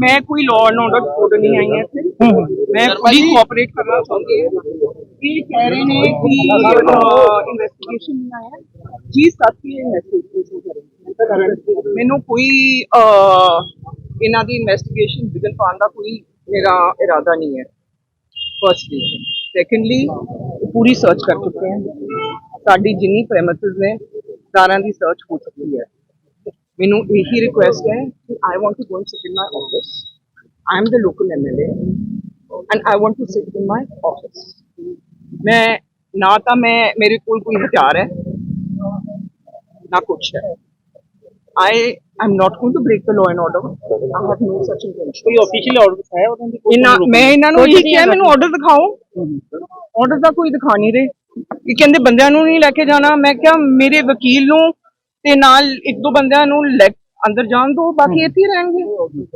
ਮੈਂ ਕੋਈ law and order code ਨਹੀਂ ਆਈ ਹਾਂ ਇੱਥੇ। ਮੈਂ ਪੂਰੀ ਕੋਆਪਰੇਟ ਕਰਨਾ ਚਾਹੁੰਦੀ ਹਾਂ। ਇਹ ਕਹਿ ਰਹੇ ਨੇ ਕਿ ਇਨਵੈਸਟੀਗੇਸ਼ਨ ਨਹੀਂ ਆਇਆ। ਜੀ ਸਾਥੀ ਇਨਵੈਸਟੀਗੇਸ਼ਨ ਕਰੇ ਮੈਨੂੰ ਕੋਈ ਇਹਨਾਂ ਦੀ ਇਨਵੈਸਟੀਗੇਸ਼ਨ ਵਿਗਨ ਪਾਉਣ ਦਾ ਕੋਈ ਮੇਰਾ ਇਰਾਦਾ ਨਹੀਂ ਹੈ। ਫਰਸਟਲੀ ਸੈਕੰਡਲੀ ਪੂਰੀ ਸਰਚ ਕਰ ਚੁੱਕੇ ਹਾਂ। ਸਾਡੀ ਜਿੰਨੀ ਪ੍ਰੈਮਿਸਿਸ ਨੇ ਸਾਰਿਆਂ ਦੀ ਸਰਚ ਹੋ ਚੁੱਕੀ ਹੈ। ਮੈਨੂੰ ਇਹੀ ਰਿਕੁਐਸਟ ਹੈ ਕਿ I want to go and sit in my office I am the local MLA and I want to sit in my office ਮੈਂ ਨਾ ਤਾਂ ਮੈਂ ਮੇਰੇ ਕੋਲ ਕੋਈ ਹਥਿਆਰ ਹੈ ਨਾ ਕੁਛ ਹੈ। I am not going to break the law and order I have no such intention ਕੋਈ ਆਫੀਸ਼ੀਅਲ ਆਰਡਰ ਹੈ ਉਹਨਾਂ ਦੀ ਕੋਈ ਇਹਨਾਂ ਮੈਂ ਇਹਨਾਂ ਨੂੰ ਇਹ ਕਿਹਾ ਮੈਨੂੰ ਆਰਡਰ ਦਿਖਾਓ। ਆਰਡਰ ਦਾ ਕੋਈ ਦਿਖਾ ਨਹੀਂ ਰਹੇ। ਇਹ ਕਹਿੰਦੇ ਬੰਦਿਆਂ ਨੂੰ ਨਹੀਂ ਲੈ ਕੇ ਜਾਣਾ। ਮੈਂ ਕਿਹਾ ਮੇਰੇ ਵਕੀਲ ਨੂੰ ਤੇ ਨਾਲ ਇੱਕ ਦੋ ਬੰਦਿਆਂ ਨੂੰ ਲੈ ਅੰਦਰ ਜਾਣ ਦੋ ਬਾਕੀ ਇੱਥੇ ਹੀ ਰਹਿਣਗੇ।